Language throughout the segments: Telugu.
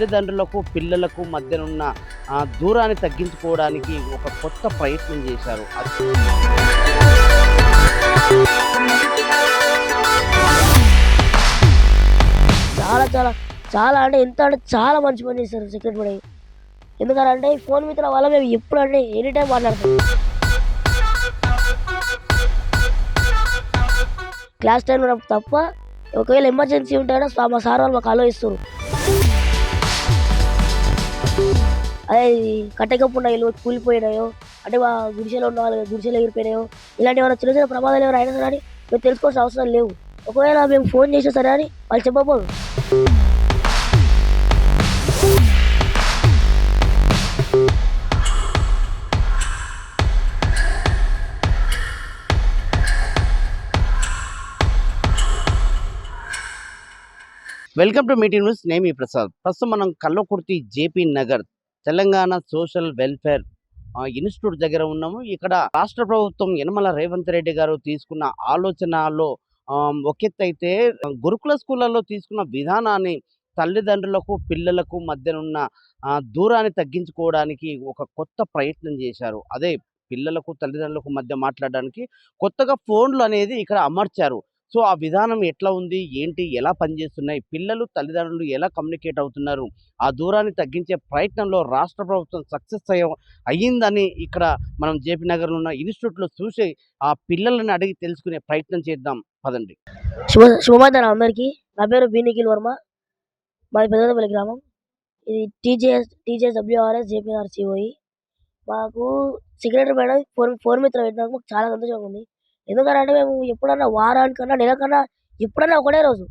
తల్లిదండ్రులకు పిల్లలకు మధ్యనున్న ఆ, దూరాన్ని తగ్గించుకోవడానికి ఒక కొత్త ప్రయత్నం చేశారు. చాలా చాలా చాలా అంటే ఎంత అంటే చాలా మంచి పని చేశారు సెక్రెట్ కూడా ఎందుకంటే ఈ ఫోన్ మిత్ర వల్ల మేము ఎప్పుడు అంటే ఎనీ టైం మాట్లాడతాం. క్లాస్ టైం తప్ప ఒకవేళ ఎమర్జెన్సీ ఉంటే మా సార్ వాళ్ళు మాకు ఆలోచిస్తారు అదే ఈ కట్టెకప్పుడు కూలిపోయినాయో అంటే మా గుడిసెలో ఉన్న వాళ్ళు గుడిసెలు ఎగిరిపోయినాయో ఇలాంటి ఏమైనా చిన్న చిన్న ప్రమాదాలు ఎవరు అయినా సరే మేము తెలుసుకోవాల్సిన అవసరం లేవు. ఒకవేళ మేము ఫోన్ చేసినా సరే అని వాళ్ళు చెప్పబోదు welcome to meeting news Nemi Prasad. ప్రస్తుతం మనం Kallakurthi JP Nagar Telangana social welfare institute దగ్గర ఉన్నాము. ఇక్కడ రాష్ట్ర ప్రభుత్వం యనమల రేవంత్ రెడ్డి గారు తీసుకున్న ఆలోచనలో ఒకెత్తైతే ఒక గురుకుల స్కూళ్ళలో తీసుకున్న విధానాన్ని తల్లిదండ్రులకు పిల్లలకు మధ్యనున్న దూరాన్ని తగ్గించుకోవడానికి ఒక కొత్త ప్రయత్నం చేశారు. అదే పిల్లలకు తల్లిదండ్రులకు మధ్య మాట్లాడడానికి కొత్తగా ఫోన్లు అనేది ఇక్కడ అమర్చారు. సో ఆ విధానం ఎట్లా ఉంది? ఏంటి? ఎలా పనిచేస్తున్నాయి? పిల్లలు తల్లిదండ్రులు ఎలా కమ్యూనికేట్ అవుతున్నారు? ఆ దూరాన్ని తగ్గించే ప్రయత్నంలో రాష్ట్ర ప్రభుత్వం సక్సెస్ అయ్య అయ్యిందని ఇక్కడ మనం జేపీ నగర్లో ఉన్న ఇన్స్టిట్యూట్లో చూసి ఆ పిల్లలను అడిగి తెలుసుకునే ప్రయత్నం చేద్దాం. పదండి. శుభ శుభమధ్యాహ్నం అందరికీ. నా పేరు బి. నిఖిల్ వర్మ. మాది పెద్దపల్లి గ్రామం. ఇది TJS TJS WRS JPR COE. మాకు సెక్రటరీ మేడం ఫోన్ ఫోన్ మిత్రం పెట్టినందుకు మాకు చాలా సంతోషంగా ఉంది. ఎందుకంటే మేము ఎప్పుడన్నా వారానికన్నా నెలకన్నా ఎప్పుడన్నా ఒకటే రోజు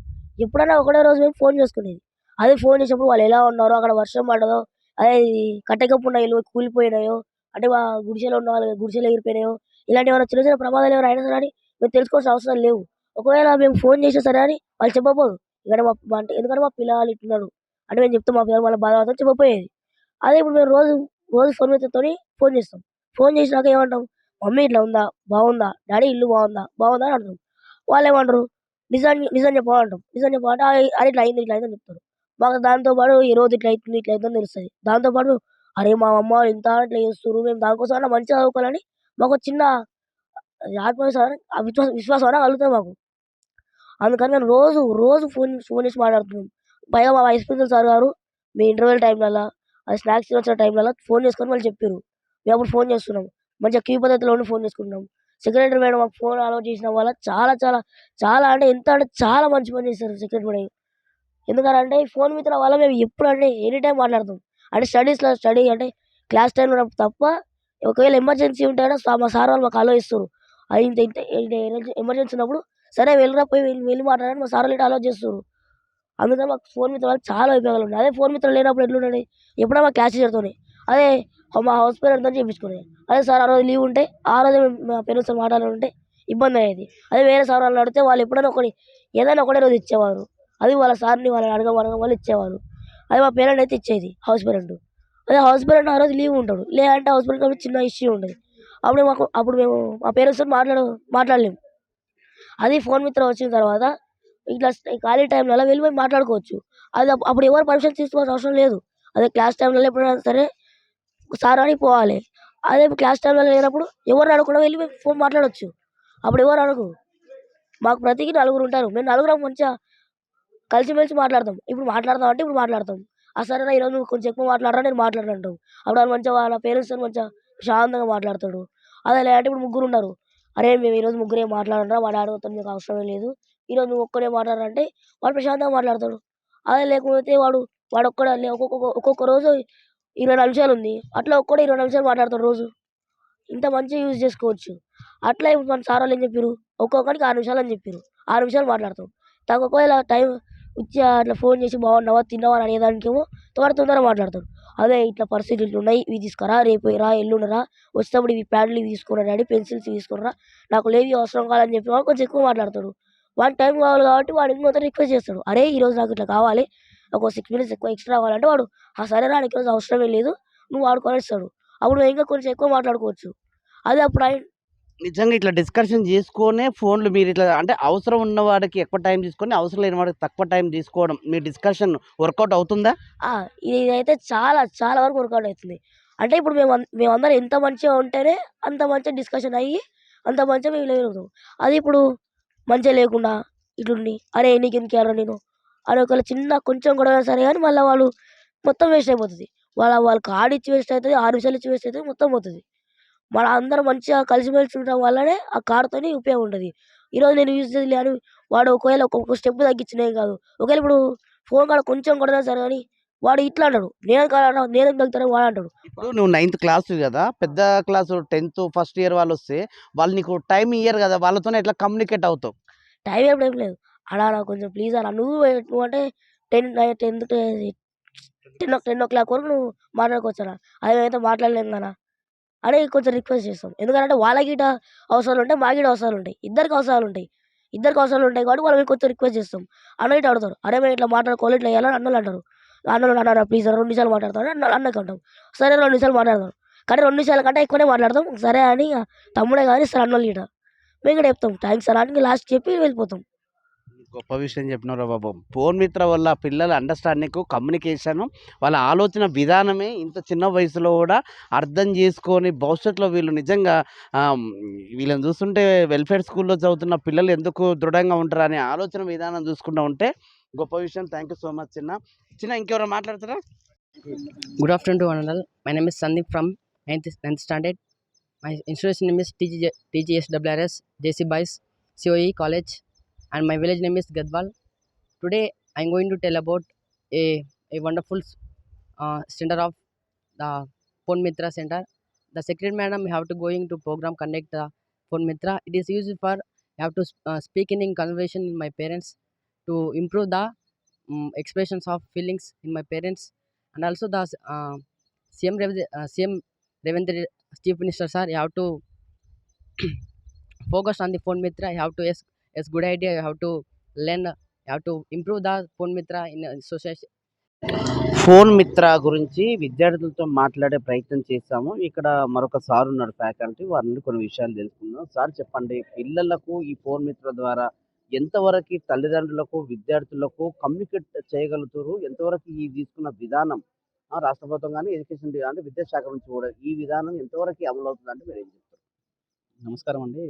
ఎప్పుడన్నా ఒకటే రోజు మేము ఫోన్ చేసుకునేది. అదే ఫోన్ చేసినప్పుడు వాళ్ళు ఎలా ఉన్నారో అక్కడ వర్షం పడదో అదే ఈ కట్టెకప్పుడు కూలిపోయినాయో అంటే మా గుడిసెలో ఉన్న వాళ్ళు గుడిసెలు ఎగిరిపోయినాయో ఇలాంటి ఏమైనా చిన్న చిన్న ప్రమాదాలు ఏమైనా అయినా సరే అని మేము తెలుసుకోవాల్సిన అవసరం లేవు. ఒకవేళ మేము ఫోన్ చేసినా సరే అని వాళ్ళు చెప్పబోదు. ఇక్కడ మా అంటే ఎందుకంటే మా పిల్లలు ఇట్టున్నారు అంటే మేము చెప్తాం మా పిల్లలు మళ్ళీ బాధ అవుతుంది చెప్పపోయేది అదే ఇప్పుడు మేము రోజు రోజు ఫోన్ మీతో ఫోన్ చేస్తాం. ఫోన్ చేసినాక ఏమంటాం? మమ్మీ ఇట్లా ఉందా? బాగుందా? డాడీ ఇల్లు బాగుందా? బాగుందా అని అంటారు వాళ్ళు ఏమంటారు నిజాన్ని నిజం చెప్పమంటారు. నిజం చెప్పమంటే అది ఇట్లా అయింది ఇట్లా అయిందని చెప్తారు. మాకు దాంతోపాటు ఈ రోజు ఇట్లా అవుతుంది ఇట్లా అవుతుందని తెలుస్తుంది. దాంతో పాటు అరే మా అమ్మ వాళ్ళు ఇంత ఇట్లా చేస్తారు మేము దానికోసం మంచిగా చదువుకోవాలని మాకు ఒక చిన్న ఆత్మవిశ్వాసం ఆ విశ్వాసం విశ్వాసం అన్నా కలుగుతుంది మాకు. అందుకని నేను రోజు రోజు ఫోన్ ఫోన్ చేసి మాట్లాడుతున్నాం. పైగా మా వైస్ ప్రిన్సిపల్ సార్ గారు మీ ఇంటర్వెల్ టైంలలో అది స్నాక్స్ వచ్చిన టైంలలో ఫోన్ చేసుకొని వాళ్ళు చెప్పారు మేము అప్పుడు ఫోన్ చేస్తున్నాం. మంచిగా క్యూ పద్ధతిలో ఫోన్ చేసుకుంటున్నాం సెక్రటరీ మేడం మాకు ఫోన్ అలౌట్ చేసిన వల్ల చాలా చాలా చాలా అంటే ఎంత అంటే చాలా మంచి పని చేస్తారు సెక్రటరీ మేడం ఎందుకంటే ఈ ఫోన్ మిత్రుల వల్ల మేము ఎప్పుడు అంటే ఎనీ టైం మాట్లాడతాం. అంటే స్టడీస్లో స్టడీ అంటే క్లాస్ టైం తప్ప ఒకవేళ ఎమర్జెన్సీ ఉంటే మా సార్ వాళ్ళు మాకు అలో అది ఇంత ఇంత ఎమర్జెన్సీ ఉన్నప్పుడు సరే వెళ్ళరా పోయి వెళ్ళి వెళ్ళి మాట్లాడని మా సార్ వాళ్ళు అలో చేస్తారు. అందుకని మాకు ఫోన్ మిత్రుల వల్ల చాలా ఉపయోగాలు ఉన్నాయి. అదే ఫోన్ మిత్రులు లేనప్పుడు ఎట్లుండండి? ఎప్పుడైనా మా క్లాస్ టీచర్తోనే అదే మా హౌస్ పేరెంట్తో చేయించుకునేది అదే సార్ ఆ రోజు లీవ్ ఉంటే ఆ రోజు మేము మా మాట్లాడాలి మాట్లాడాలంటే ఇబ్బంది అయ్యేది. అదే వేరే సార్ వాళ్ళు అడిగితే వాళ్ళు ఎప్పుడైనా ఒకటి ఏదైనా ఒకటే రోజు ఇచ్చేవారు. అది వాళ్ళ సార్ని వాళ్ళని అడగ అడగ వాళ్ళు ఇచ్చేవారు. అది మా పేరెంట్ అయితే ఇచ్చేది హౌస్ పేరెంట్ అదే హౌస్ పేరెంట్ ఆ రోజు లీవ్ ఉంటాడు. లేదంటే హౌస్ పేరెంట్ అప్పుడు చిన్న ఇష్యూ ఉంటుంది అప్పుడు మాకు అప్పుడు మేము మా పేరెంట్స్తో మాట్లాడ మాట్లాడలేము అది ఫోన్ మిత్రం వచ్చిన తర్వాత ఇట్లా ఖాళీ టైంలలో వెళ్ళిపోయి మాట్లాడుకోవచ్చు. అది అప్పుడు ఎవరు పర్మిషన్ తీసుకోవాల్సిన అవసరం లేదు. అదే క్లాస్ టైంలలో ఎప్పుడైనా సరే సార్ అని పోవాలి. అదే క్లాస్ టైంలో లేనప్పుడు ఎవరు అడగకుండా వెళ్ళి మేము ఫోన్ మాట్లాడవచ్చు అప్పుడు ఎవరు అడగు మాకు ప్రతికి నలుగురు ఉంటారు. మేము నలుగురం మంచిగా కలిసిమెలిసి మాట్లాడతాం. ఇప్పుడు మాట్లాడదాం అంటే ఇప్పుడు మాట్లాడతాం. ఆ సరే ఈరోజు నువ్వు కొంచెం ఎక్కువ మాట్లాడరా నేను మాట్లాడనంటాం అప్పుడు వాళ్ళు మంచిగా వాళ్ళ పేరెంట్స్ మంచిగా శాంతంగా మాట్లాడతాడు. అదే లేదంటే ఇప్పుడు ముగ్గురు ఉన్నారు. అరే మేము ఈరోజు ముగ్గురే మాట్లాడరా వాడు డాడీ మీకు అవసరమే లేదు. ఈరోజు నువ్వు ఒక్కడే మాట్లాడారంటే వాడు ప్రశాంతంగా మాట్లాడతాడు. అదే లేకపోతే వాడు వాడు ఒక్కడ ఒక్కొక్క ఒక్కొక్క రోజు ఇరవై నిమిషాలు ఉంది. అట్లా ఒక్కడే ఇరవై నిమిషాలు మాట్లాడతారు రోజు. ఇంత మంచిగా యూజ్ చేసుకోవచ్చు. అట్లా ఇప్పుడు మన సార్ వాళ్ళు ఏం చెప్పారు ఒక్కొక్కరికి ఆరు నిమిషాలు అని చెప్పారు ఆరు నిమిషాలు మాట్లాడతాం. తక్కువ ఒకవేళ టైం వచ్చి అట్లా ఫోన్ చేసి బాగున్నావా తిన్నావా అని అనేదానికేమో తొందర తొందరగా మాట్లాడతాడు. అదే ఇట్లా పరిస్థితులు ఉన్నాయి ఇవి తీసుకురా రేపు రా ఎల్లుండరా వచ్చినప్పుడు ఇవి ప్యాడ్లు ఇవి తీసుకురా డాడీ పెన్సిల్స్ తీసుకురా నాకు లేవి అవసరం కావాలని చెప్పి కొంచెం ఎక్కువ మాట్లాడతాడు. వాడి టైం కావాలి కాబట్టి వాడు ఇంకొంత రిక్వెస్ట్ చేస్తాడు? అరే ఈరోజు నాకు ఇట్లా కావాలి ఒక సిక్స్ మినిట్స్ ఎక్కువ ఎక్స్ట్రా కావాలంటే వాడు ఆ సరే రా నీకు ఈరోజు అవసరమే లేదు నువ్వు వాడుకొని ఇస్తాడు అప్పుడు ఇంకా కొంచెం ఎక్కువ మాట్లాడుకోవచ్చు అదే అప్పుడు ఆయన నిజంగా ఇట్లా డిస్కషన్ చేసుకొనే ఫోన్లు మీరు ఇట్లా అంటే అవసరం ఉన్న వాడికి ఎక్కువ టైం తీసుకొని అవసరం లేని వాడికి తక్కువ టైం తీసుకోవడం మీ డిస్కషన్ వర్కౌట్ అవుతుందా! ఇదైతే చాలా చాలా వరకు వర్కౌట్ అవుతుంది. అంటే ఇప్పుడు మేము మేమందరం ఎంత మంచిగా ఉంటేనే అంత మంచిగా డిస్కషన్ అయ్యి అంత మంచిగా మేము లేగలుగుతాం. అది ఇప్పుడు మంచిగా లేకుండా ఇట్లుండి అరే నీకెందుకియ్యాలిరా నేను అని ఒకవేళ చిన్న కొంచెం గొడవ సరే గానీ మళ్ళా వాళ్ళు మొత్తం వేస్ట్ అయిపోతది. వాళ్ళ వాళ్ళ కార్డ్ ఇచ్చి వేస్ట్ అయితది. 6 నిమిషాలు ఇచ్చి వేస్ట్ అయితది. మొత్తం పోతది. మన అందరం మంచిగా కలిసిమెలిసి ఉండడం వల్లనే ఆ కార్డ్‌తోని ఉపయోగం ఉంటది. ఈరోజు నేను యూజ్ చేయలే అని వాడు ఒకవేళ ఒక్కొక్క స్టెప్ తగ్గించినా ఏం కాదు. ఒకవేళ ఇప్పుడు ఫోన్ కాడ కొంచెం అయినా సరే గానీ వాడు ఇట్లా అంటాడు. నేనెందుకు అలా అంటావు? నేనెందుకు తగ్గుతానని వాడు అంటాడు. ఇప్పుడు నువ్వు నైన్త్ క్లాస్ కదా! పెద్ద క్లాసు 10థ్ ఫస్ట్ ఇయర్ వాళ్ళొస్తే వాళ్ళు నీకు టైం ఇయ్యరు కదా! వాళ్ళతోని ఎట్లా కమ్యూనికేట్ అవుతావు? టైం ఏం లేదు. అలా అన్నా కొంచెం ప్లీజ్ అలా నువ్వు నువ్వంటే 10 నై 10థ్ ten ten ten o'clock వరకు నువ్వు మాట్లాడుకోవచ్చన్నా. అది మేమైతే మాట్లాడలేము కదా అని కొంచెం రిక్వెస్ట్ చేస్తాం. ఎందుకంటే వాళ్ళకి గిట్ట అవసరాలుంటాయి. మాకు అవసరాలు ఉంటాయి ఇద్దరికి అవసరాలు ఉంటాయి ఇద్దరికి అవసరాలు ఉంటాయి కాబట్టి వాళ్ళకి కొంచెం రిక్వెస్ట్ చేస్తాం. అన్న ఇట్లా అడుగుతారు. అరే మేము ఇట్లా మాట్లాడుకోవాలి ఇట్లా చేయాలని అన్నలు అంటారు. అన్నలు అన్న ప్లీజ్ రెండు నిమిషాలు మాట్లాడతాను అన్న అన్నకి అంటాం. సరే రెండు నిమిషాలు మాట్లాడతాం. కానీ రెండు నిమిషాల కంటే ఎక్కువనే మాట్లాడతాం. సరే అని తమ్ముడే కానీ సరే అన్నలు ఇట మేము కూడా చెప్తాం థ్యాంక్స్ అన్నా అని లాస్ట్ చెప్పి వెళ్ళిపోతాం. గొప్ప విషయం చెప్పినారు బాబు. ఫోన్ మిత్ర వల్ల పిల్లల అండర్‌స్టాండింగ్, కమ్యూనికేషన్ వాళ్ళ ఆలోచన విధానమే ఇంత చిన్న వయసులో కూడా అర్థం చేసుకొని భవిష్యత్తులో వీళ్ళు నిజంగా వీళ్ళని చూస్తుంటే వెల్ఫేర్ స్కూల్‌లో చదువుతున్న పిల్లలు ఎందుకు దృఢంగా ఉంటారనే ఆలోచన విధానం చూసుకుంటూ ఉంటే గొప్ప విషయం. థ్యాంక్ యూ సో మచ్ చిన్న. చిన్న ఇంకెవరో మాట్లాడతారా? Good afternoon to one and all. My name is Sandeep ninth 9th, 9th standard. My institution name is TG, TGSWRS JC Boys and my village name is Gadwal. Today, I'm going to tell about a, a wonderful uh, center of the Phone Mitra Center. The secretary madam have to going to program conduct the Pon Mitra. It is used for I have to uh, speak in, conversation in my parents to improve the um, expressions of feelings in my parents and also the uh, CM uh, CM Chief Minister sir you have to focus on the phone mitra you have to yes good idea you have to learn you have to improve the phone mitra in uh, society phone మిత్ర గురించి విద్యార్థులతో మాట్లాడే ప్రయత్నం చేశాము. ఇక్కడ మరొక సార్ ఉన్నారు ఫ్యాకల్టీ. వారి నుండి కొన్ని విషయాలు తెలుసుకుందాం. సార్ చెప్పండి పిల్లలకు ఈ ఫోన్ మిత్ర ద్వారా ఎంతవరకి తల్లిదండ్రులకు, విద్యార్థులకు కమ్యూనికేట్ చేయగలుగుతుర్రు? ఎంతవరకు ఈ తీసుకున్న విధానం ఆ! రాష్ట్ర ప్రభుత్వం గాని, ఎడ్యుకేషన్ అంటే విద్యాశాఖ నుంచి కూడా ఈ విధానం ఎంతవరకి అమలవుతుందంటే మీరేం చెప్తారు? నమస్కారం అండి.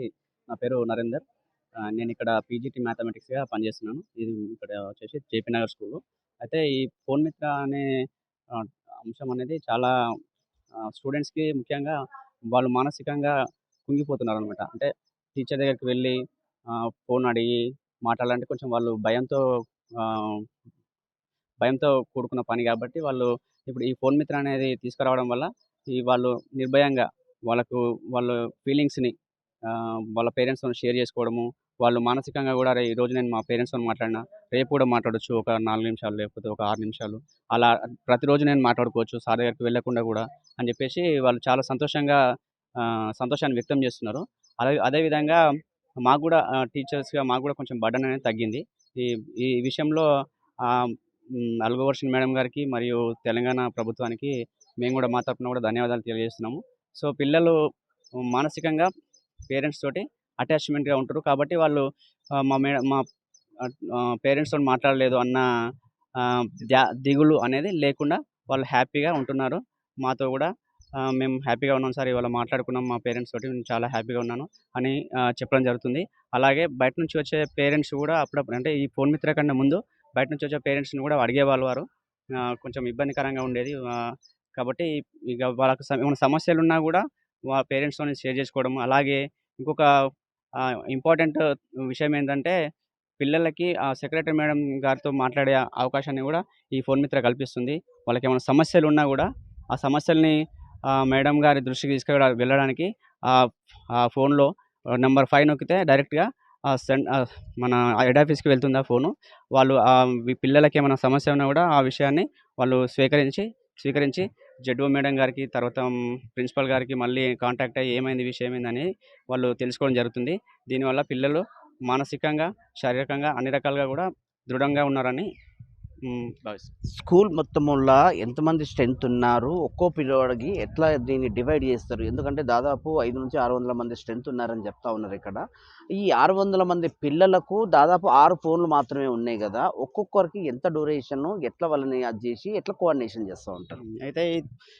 నా పేరు నరేందర్. నేను ఇక్కడ పీజీటీ మ్యాథమెటిక్స్‌గా పనిచేస్తున్నాను. ఇది ఇక్కడ వచ్చేసి జేపీ నగర్ స్కూల్ అయితే ఈ ఫోన్ మిత్ర అనే అంశం అనేది చాలా స్టూడెంట్స్‌కి ముఖ్యంగా వాళ్ళు మానసికంగా కుంగిపోతున్నారు అనమాట అంటే టీచర్ దగ్గరికి వెళ్ళి ఫోన్ అడిగి మాట్లాడాలంటే కొంచెం వాళ్ళు భయంతో భయంతో కూడుకున్న పని కాబట్టి వాళ్ళు ఇప్పుడు ఈ ఫోన్ మిత్ర అనేది తీసుకురావడం వల్ల ఈ వాళ్ళు నిర్భయంగా వాళ్ళకు వాళ్ళ ఫీలింగ్స్‌ని వాళ్ళ పేరెంట్స్తో షేర్ చేసుకోవడము. వాళ్ళు మానసికంగా కూడా రే ఈరోజు నేను మా పేరెంట్స్తో మాట్లాడినా, రేపు కూడా మాట్లాడొచ్చు. ఒక నాలుగు నిమిషాలు లేకపోతే ఒక ఆరు నిమిషాలు. అలా ప్రతిరోజు నేను మాట్లాడుకోవచ్చు. సార్ దగ్గరికి వెళ్ళకుండా కూడా అని చెప్పేసి వాళ్ళు చాలా సంతోషంగా సంతోషాన్ని వ్యక్తం చేస్తున్నారు. అదే అదేవిధంగా మాకు కూడా టీచర్స్‌గా మాకు కూడా కొంచెం బర్డెన్ అనేది తగ్గింది. ఈ ఈ విషయంలో అల్గవర్షన్ మేడం గారికి మరియు తెలంగాణ ప్రభుత్వానికి మేము కూడా మా తరఫున కూడా ధన్యవాదాలు తెలియజేస్తున్నాము. సో, పిల్లలు మానసికంగా పేరెంట్స్ తోటి అటాచ్‌మెంట్‌గా ఉంటారు. కాబట్టి వాళ్ళు మా మేడం మా పేరెంట్స్తో మాట్లాడలేదు అన్న ధ్యా దిగులు అనేది లేకుండా వాళ్ళు హ్యాపీగా ఉంటున్నారు. మాతో కూడా మేము హ్యాపీగా ఉన్నాం సార్ ఇవాళ మాట్లాడుకున్నాం మా పేరెంట్స్ తోటి నేను చాలా హ్యాపీగా ఉన్నాను అని చెప్పడం జరుగుతుంది. అలాగే బయట నుంచి వచ్చే పేరెంట్స్ కూడా అప్పుడప్పుడు అంటే ఈ ఫోన్ మిత్ర కన్నా ముందు బయట నుంచి వచ్చే పేరెంట్స్‌ని కూడా అడిగేవాళ్ళు వారు. కొంచెం ఇబ్బందికరంగా ఉండేది. కాబట్టి ఇక వాళ్ళకి ఏమైనా సమస్యలు ఉన్నా కూడా మా పేరెంట్స్తో షేర్ చేసుకోవడం. అలాగే ఇంకొక ఇంపార్టెంట్ విషయం ఏంటంటే పిల్లలకి ఆ సెక్రటరీ మేడం గారితో మాట్లాడే అవకాశాన్ని కూడా ఈ ఫోన్ మిత్ర కల్పిస్తుంది. వాళ్ళకేమైనా సమస్యలున్నా కూడా ఆ సమస్యల్ని మేడం గారి దృష్టికి తీసుకు వెళ్ళడానికి ఆ ఫోన్‌లో నెంబర్ ఫైవ్ నొక్కితే డైరెక్ట్‌గా సెండ్ మన హెడ్ ఆఫీస్‌కి వెళ్తుంది ఆ ఫోను. వాళ్ళు పిల్లలకి ఏమైనా సమస్య ఉన్నా కూడా ఆ విషయాన్ని వాళ్ళు స్వీకరించి స్వీకరించి జెడ్ఓ మేడం గారికి తర్వాత ప్రిన్సిపల్ గారికి మళ్ళీ కాంటాక్ట్ అయ్యి ఏమైంది విషయం ఏమైందని వాళ్ళు తెలుసుకోవడం జరుగుతుంది. దీనివల్ల పిల్లలు మానసికంగా, శారీరకంగా అన్ని రకాలుగా కూడా దృఢంగా ఉన్నారని స్కూల్ మొత్తంలో ఎంతమంది స్ట్రెంత్ ఉన్నారు? ఒక్కో పిల్లవాడికి ఎట్లా దీన్ని డివైడ్ చేస్తారు? ఎందుకంటే దాదాపు ఐదు నుంచి ఆరు వందల మంది స్ట్రెంత్ ఉన్నారని చెప్తా ఉన్నారు ఇక్కడ. ఈ ఆరు వందల మంది పిల్లలకు దాదాపు ఆరు ఫోన్లు మాత్రమే ఉన్నాయి కదా. ఒక్కొక్కరికి ఎంత డ్యూరేషన్ ఎట్లా వాళ్ళని అది చేసి ఎట్లా కోఆర్డినేషన్ చేస్తూ ఉంటారు? అయితే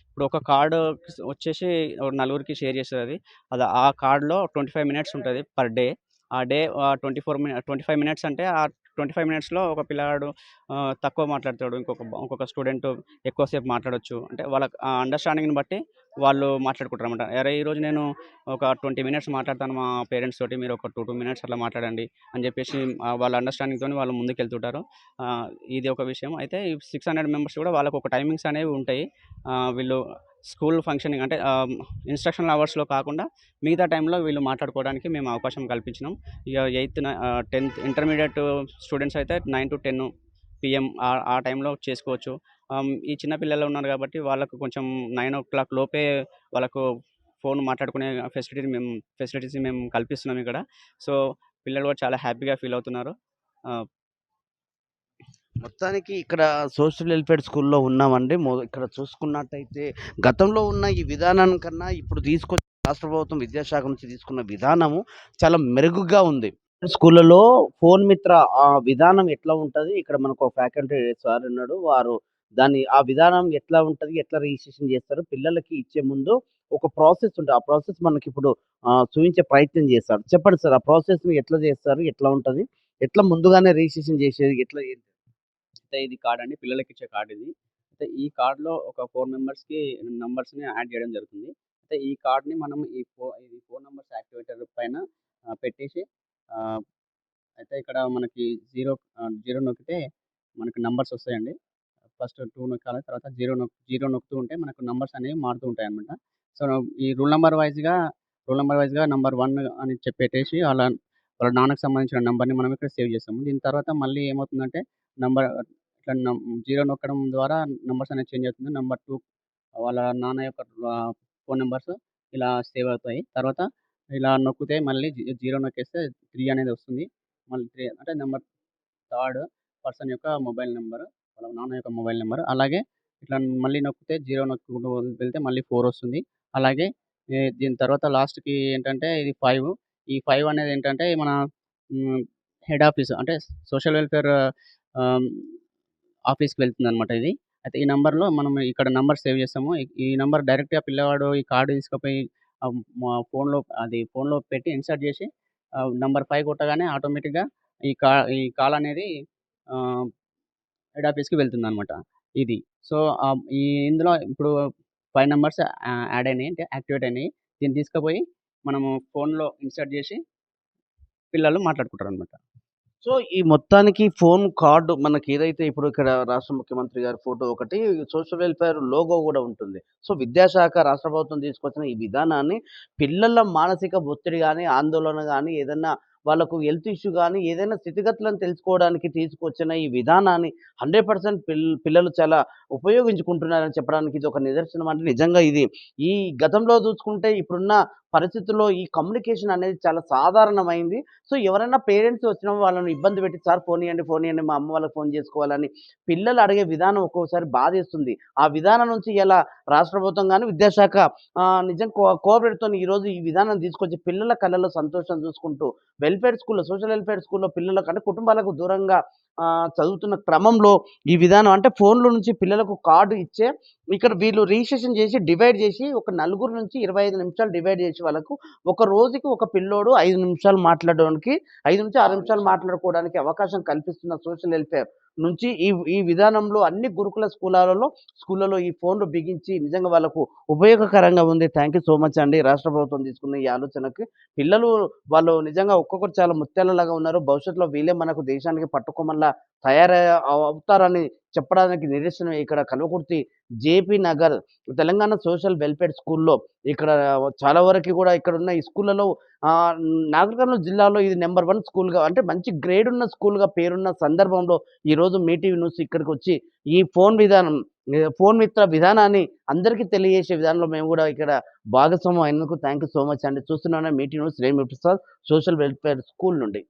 ఇప్పుడు ఒక కార్డు వచ్చేసి నలుగురికి షేర్ చేస్తుంది. అది అది ఆ కార్డులో ట్వంటీ ఫైవ్ మినిట్స్ ఉంటుంది పర్ డే. ఆ day twenty four minute twenty five minutes అంటే ఆ ట్వంటీ ఫైవ్ మినిట్స్లో ఒక పిల్లాడు తక్కువ మాట్లాడతాడు. ఇంకొక ఇంకొక స్టూడెంట్ ఎక్కువసేపు మాట్లాడొచ్చు. అంటే వాళ్ళ అండర్స్టాండింగ్ని బట్టి వాళ్ళు మాట్లాడుకుంటారు అనమాట అరే ఈరోజు నేను ఒక ట్వంటీ మినిట్స్ మాట్లాడతాను మా పేరెంట్స్ తోటి. మీరు ఒక టూ టూ మినిట్స్ అట్లా మాట్లాడండి అని చెప్పేసి వాళ్ళ అండర్స్టాండింగ్తో వాళ్ళు ముందుకు వెళ్తుంటారు ఇది ఒక విషయం. అయితే ఈ సిక్స్ హండ్రెడ్ మెంబర్స్ కూడా వాళ్ళకు ఒక టైమింగ్స్ అనేవి ఉంటాయి. వీళ్ళు స్కూల్ ఫంక్షనింగ్ అంటే ఇన్స్ట్రక్షనల్ అవర్స్లో కాకుండా మిగతా టైంలో వీళ్ళు మాట్లాడుకోవడానికి మేము అవకాశం కల్పించినాం. ఇక ఎయిత్ టెన్త్ ఇంటర్మీడియట్ స్టూడెంట్స్ అయితే నైన్ టు టెన్ పిఎం ఆ టైంలో చేసుకోవచ్చు. ఈ చిన్న పిల్లలు ఉన్నారు కాబట్టి వాళ్ళకు కొంచెం నైన్ ఓ క్లాక్ లోపే వాళ్ళకు ఫోన్ మాట్లాడుకునే ఫెసిలిటీ మేము ఫెసిలిటీస్ మేము కల్పిస్తున్నాం ఇక్కడ. సో పిల్లలు కూడా చాలా హ్యాపీగా ఫీల్ అవుతున్నారు. మొత్తానికి ఇక్కడ సోషల్ వెల్ఫేర్ స్కూల్లో ఉన్నామండి. మొ- ఇక్కడ చూసుకున్నట్టయితే గతంలో ఉన్న ఈ విధానం కన్నా ఇప్పుడు తీసుకొచ్చి రాష్ట్ర ప్రభుత్వం విద్యాశాఖ నుంచి తీసుకున్న విధానము చాలా మెరుగుగా ఉంది. స్కూళ్ళలో ఫోన్ మిత్ర ఆ విధానం ఎట్లా ఉంటుంది? ఇక్కడ మనకు ఒక ఫ్యాకల్టీ సార్ ఉన్నాడు. వారు దాని ఆ విధానం ఎట్లా ఉంటుంది? ఎట్లా రిజిస్ట్రేషన్ చేస్తారు? పిల్లలకి ఇచ్చే ముందు ఒక ప్రాసెస్ ఉంటుంది. ఆ ప్రాసెస్ మనకి ఇప్పుడు చూపించే ప్రయత్నం చేస్తారు. చెప్పండి సార్ ఆ ప్రాసెస్ ఎట్లా చేస్తారు? ఎట్లా ఉంటుంది? ఎట్లా ముందుగానే రిజిస్ట్రేషన్ చేసేది? ఎట్లా అయితే ఇది కార్డ్ అండి. పిల్లలకి ఇచ్చే కార్డు ఇది. అయితే ఈ కార్డులో ఒక ఫోర్ మెంబర్స్కి నంబర్స్ని యాడ్ చేయడం జరుగుతుంది. అయితే ఈ కార్డ్ని మనం ఈ ఫో ఈ ఫోర్ నెంబర్స్ యాక్టివేటర్ పైన పెట్టేసి అయితే ఇక్కడ మనకి జీరో జీరో నొక్కితే మనకి నంబర్స్ వస్తాయండి. ఫస్ట్ టూ నొక్కాలి తర్వాత జీరో నొక్ జీరో నొక్కుతూ ఉంటే మనకు నంబర్స్ అనేవి మారుతూ ఉంటాయి అనమాట సో ఈ రూల్ నెంబర్ వైజ్గా రూల్ నెంబర్ వైజ్గా నెంబర్ వన్ అని చెప్పి పెట్టేసి వాళ్ళ వాళ్ళ నాన్నకు సంబంధించిన నెంబర్ని మనం ఇక్కడ సేవ్ చేస్తాము. దీని తర్వాత మళ్ళీ ఏమవుతుందంటే నెంబర్ ఇక్కడ జీరో నొక్కడం ద్వారా నెంబర్స్ అనేది చేంజ్ అవుతుంది. నెంబర్ టూ వాళ్ళ నాన్న యొక్క ఫోన్ నెంబర్స్ ఇలా సేవ్ అవుతాయి. తర్వాత ఇలా నొక్కితే మళ్ళీ జీ- జీరో నొక్కేస్తే త్రీ అనేది వస్తుంది. మళ్ళీ త్రీ అంటే నెంబర్ థర్డ్ పర్సన్ యొక్క మొబైల్ నెంబర్ వాళ్ళ నాన్న యొక్క మొబైల్ నెంబర్. అలాగే ఇట్లా మళ్ళీ నొక్కితే జీరో నొక్కుంటూ వెళ్తే మళ్ళీ ఫోర్ వస్తుంది. అలాగే దీని తర్వాత లాస్ట్కి ఏంటంటే ఇది ఫైవ్. ఈ ఫైవ్ అనేది ఏంటంటే మన హెడ్ ఆఫీస్ అంటే సోషల్ వెల్ఫేర్ ఆఫీస్కి వెళ్తుంది అనమాట ఇది. అయితే ఈ నెంబర్లో మనం ఇక్కడ నెంబర్ సేవ్ చేస్తాము. ఈ- నెంబర్ డైరెక్ట్గా పిల్లవాడు ఈ కార్డు తీసుకుపోయి మా ఫోన్లో అది ఫోన్లో పెట్టి ఇన్సర్ట్ చేసి నెంబర్ ఫైవ్ కొట్టగానే ఆటోమేటిక్గా ఈ కా ఈ కాల్ అనేది హెడ్ ఆఫీస్కి వెళ్తుంది అనమాట ఇది. సో ఈ ఇందులో ఇప్పుడు ఫైవ్ నెంబర్స్ యాడ్ అయినాయి అంటే యాక్టివేట్ అయినాయి. దీన్ని తీసుకుపోయి మనము ఫోన్లో ఇన్సర్ట్ చేసి పిల్లలు మాట్లాడుకుంటారు అనమాట సో ఈ మొత్తానికి ఫోన్ కార్డు మనకి ఏదైతే ఇప్పుడు ఇక్కడ రాష్ట్ర ముఖ్యమంత్రి గారి ఫోటో ఒకటి సోషల్ వెల్ఫేర్ లోగో కూడా ఉంటుంది. సో విద్యాశాఖ రాష్ట్ర ప్రభుత్వం తీసుకొచ్చిన ఈ విధానాన్ని పిల్లల మానసిక ఒత్తిడి కానీ ఆందోళన కానీ ఏదైనా వాళ్ళకు హెల్త్ ఇష్యూ కానీ ఏదైనా స్థితిగతులను తెలుసుకోవడానికి తీసుకొచ్చిన ఈ విధానాన్ని హండ్రెడ్ పర్సెంట్ పిల్లలు చాలా ఉపయోగించుకుంటున్నారని చెప్పడానికి ఇది ఒక నిదర్శనం. అంటే నిజంగా ఇది ఈ గతంలో చూసుకుంటే ఇప్పుడున్న పరిస్థితుల్లో ఈ కమ్యూనికేషన్ అనేది చాలా సాధారణమైంది. సో ఎవరైనా పేరెంట్స్ వచ్చిన వాళ్ళని ఇబ్బంది పెట్టి సార్ ఫోన్ ఇవ్వండి ఫోన్ ఇవ్వండి మా అమ్మ వాళ్ళకి ఫోన్ చేసుకోవాలని పిల్లలు అడిగే విధానం ఒక్కోసారి బాధేస్తుంది. ఆ విధానం నుంచి ఇలా రాష్ట్ర ప్రభుత్వం కానీ విద్యాశాఖ నిజం కో కోఆపరేట్తో ఈరోజు ఈ విధానం తీసుకొచ్చి పిల్లల కళ్ళలో సంతోషం చూసుకుంటూ వెల్ఫేర్ స్కూల్లో సోషల్ వెల్ఫేర్ స్కూల్లో పిల్లలకు అంటే కుటుంబాలకు దూరంగా చదువుతున్న క్రమంలో ఈ విధానం అంటే ఫోన్ల నుంచి పిల్లలకు కార్డు ఇచ్చే ఇక్కడ వీళ్ళు రిజిస్ట్రేషన్ చేసి డివైడ్ చేసి ఒక నలుగురు నుంచి ఇరవై ఐదు నిమిషాలు డివైడ్ చేసి వాళ్ళకు ఒక రోజుకి ఒక పిల్లోడు ఐదు నిమిషాలు మాట్లాడడానికి ఐదు నుంచి ఆరు నిమిషాలు మాట్లాడుకోవడానికి అవకాశం కల్పిస్తున్న సోషల్ వెల్ఫేర్. నుంచి ఈ ఈ విధానంలో అన్ని గురుకుల స్కూలాలలో స్కూళ్ళలో ఈ ఫోన్లు బిగించి నిజంగా వాళ్ళకు ఉపయోగకరంగా ఉంది. థ్యాంక్ యూ సో మచ్ అండి. రాష్ట్ర ప్రభుత్వం తీసుకున్న ఈ ఆలోచనకి పిల్లలు వాళ్ళు నిజంగా ఒక్కొక్కరు చాలా ముత్యాలలాగా ఉన్నారు. భవిష్యత్తులో వీళ్ళే మనకు దేశానికి పట్టుకోమల్లా తయారై అవుతారని చెప్పడానికి నిదర్శనం ఇక్కడ Kalwakurthi JP Nagar Telangana social welfare స్కూల్లో. ఇక్కడ చాలా వరకు కూడా ఇక్కడ ఉన్న ఈ స్కూళ్ళలో ఆ, జిల్లాలో ఇది నెంబర్ వన్ స్కూల్గా అంటే మంచి గ్రేడ్ ఉన్న స్కూల్గా పేరున్న సందర్భంలో ఈరోజు మీటీవీ న్యూస్ ఇక్కడికి వచ్చి ఈ ఫోన్ విధానం ఫోన్ మిత్ర విధానాన్ని అందరికీ తెలియజేసే విధానంలో మేము కూడా ఇక్కడ భాగస్వామ్యం అయినందుకు థ్యాంక్ యూ సో మచ్ అండి. చూస్తున్నాను MT news Remi Prasad social welfare school నుండి.